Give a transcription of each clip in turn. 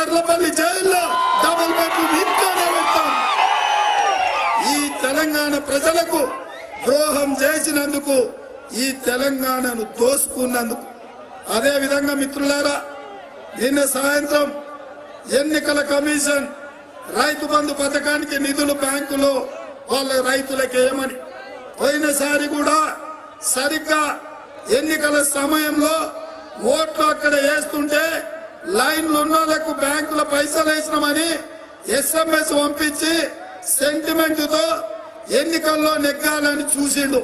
చర్లపల్లి జైల్లో double bedroom ఇంట్లోనే పెట్టాం ఈ తెలంగాణ ప్రజలకు ద్రోహం చేసినందుకు ఈ తెలంగాణను దోసుకున్నందుకు. అదే విధంగా మిత్రులారా నిన్న సాయంత్రం ఎన్నికల కమిషన్ రైతు బంధు పథకానికి నిధులు బ్యాంకులో వాళ్ళ రైతులకు ఏమని పోయినసారి కూడా సరిగ్గా ఎన్నికల సమయంలో ఓట్లు అక్కడ వేస్తుంటే లైన్లు ఉన్న వాళ్ళకు బ్యాంకుల పైసలు వేసినామని ఎస్ఎంఎస్ పంపించి సెంటిమెంట్తో ఎన్నికల్లో నెగ్గాలని చూసిండు.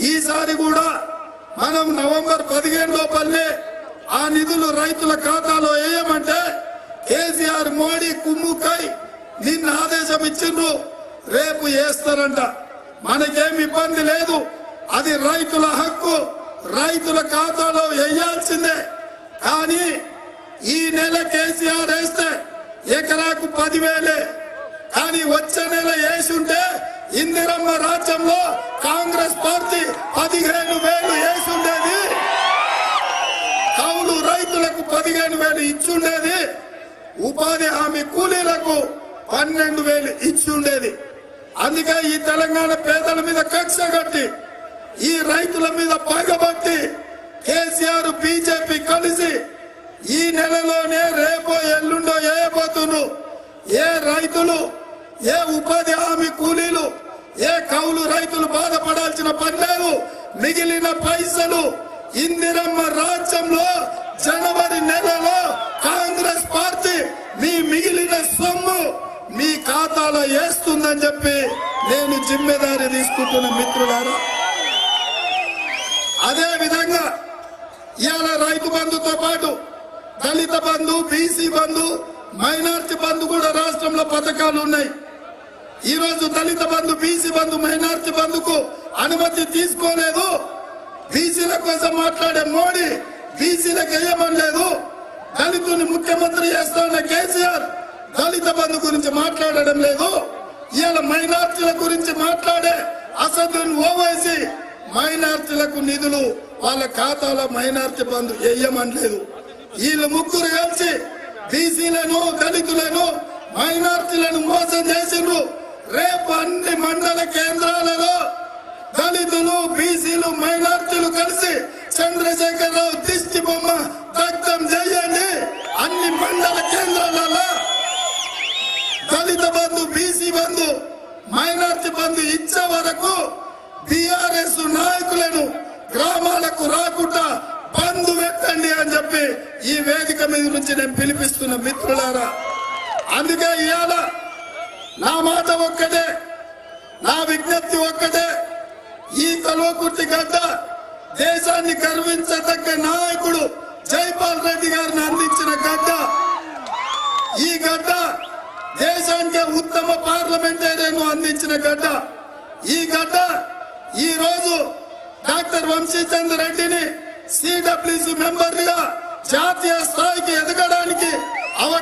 ఈసారి కూడా మనం నవంబర్ పదిహేను లోపలనే ఆ నిధులు రైతుల ఖాతాలో వేయమంటే కేసీఆర్ మోడీ కుమ్ముకై నిన్న ఆదేశం ఇచ్చిండ్రు. రేపు వేస్తారంట. మనకేం ఇబ్బంది లేదు. అది రైతుల హక్కు. రైతుల ఖాతాలో వేయాల్సిందే. కానీ ఈ నెల కేసీఆర్ వేస్తే ఎకరాకు పదివేలే. కానీ వచ్చే నెల వేసుంటే ఇందిరమ్మ రాజ్యంలో కాంగ్రెస్ పార్టీ పదిహేను వేలు వేసుండేది. కౌలు రైతులకు పదిహేను వేలు ఇచ్చుండేది. ఉపాధి హామీ కూలీలకు పన్నెండు వేలు ఇచ్చుండేది. అందుకే ఈ తెలంగాణ పేదల మీద కక్ష కట్టి ఈ రైతుల మీద పగబట్టి కేసీఆర్ బీజేపీ కలిసి ఈ నెలలోనే రేపో ఎల్లుండో వేయబోతున్నారు ఏ రైతులు ఏ ఉపాధి హామీ కూలీలు ఏ కౌలు రైతులు బాధపడాల్సిన పని లేదు. మిగిలిన పైసలు ఇందిరమ్మ రాజ్యంలో జనవరి నెలలో కాంగ్రెస్ పార్టీ మీ మిగిలిన సొమ్ము మీ ఖాతాలో వేస్తుందని చెప్పి నేను జిమ్మెదారి తీసుకుంటున్న మిత్రులారా. అదే విధంగా ఇవాళ రైతు బంధుతో పాటు దళిత బంధు బీసీ బంధు మైనార్టీ బంధు కూడా రాష్ట్రంలో పథకాలు ఉన్నాయి. ఈ రోజు దళిత బంధు బీసీ బంధు మైనార్టీ బంధుకు అనుమతి తీసుకోలేదు. బీసీల కోసం మాట్లాడే మోడీ బీసీలకు వేయమనలేదు దళితుని ముఖ్యమంత్రి చేస్తున్న కేసీఆర్ దళిత బంధు గురించి మాట్లాడడం లేదు. ఇలా మైనార్టీల గురించి మాట్లాడే అసదున్ ఓవైసీ మైనార్టీలకు నిధులు వాళ్ళ ఖాతాలో మైనార్టీ బంధు వేయమనలేదు వీళ్ళు ముగ్గురు కలిసి బీసీలను దళితులను మైనార్టీలను మోసం చేసిండ్రు. రేపు అన్ని మండల కేంద్రాలలో దళితులు బీసీలు మైనార్టీలు కలిసి చంద్రశేఖరరావు దిష్టి బొమ్మ దగ్ధం చేయండి. అన్ని మండల కేంద్రాలలో దళిత బంధు బీసీ బంధు మైనార్టీ బంధు ఇచ్చే వరకు బీఆర్ఎస్ నాయకులను గ్రామాలకు రాకుండా పందు వెత్తండి అని చెప్పి ఈ వేదిక మీద నుంచి నేను పిలిపిస్తున్న మిత్రులారా అందుకే ఇవాళ నా మాట ఒక్కటే నా విజ్ఞప్తి ఒక్కటే ఈ కల్వకుర్తి గడ్డ దేశాన్ని గర్వించదగ్గ నాయకుడు జైపాల్ రెడ్డి గారిని అందించిన గడ్డ. ఈ గడ్డ దేశానికి ఉత్తమ పార్లమెంటేరియన్ అందించిన గడ్డ. ఈ గడ్డ ఈ రోజు డాక్టర్ వంశీచంద్ర రెడ్డిని సిడబ్ల్యూసి మెంబర్గా జాతీయ స్థాయికి ఎదగడానికి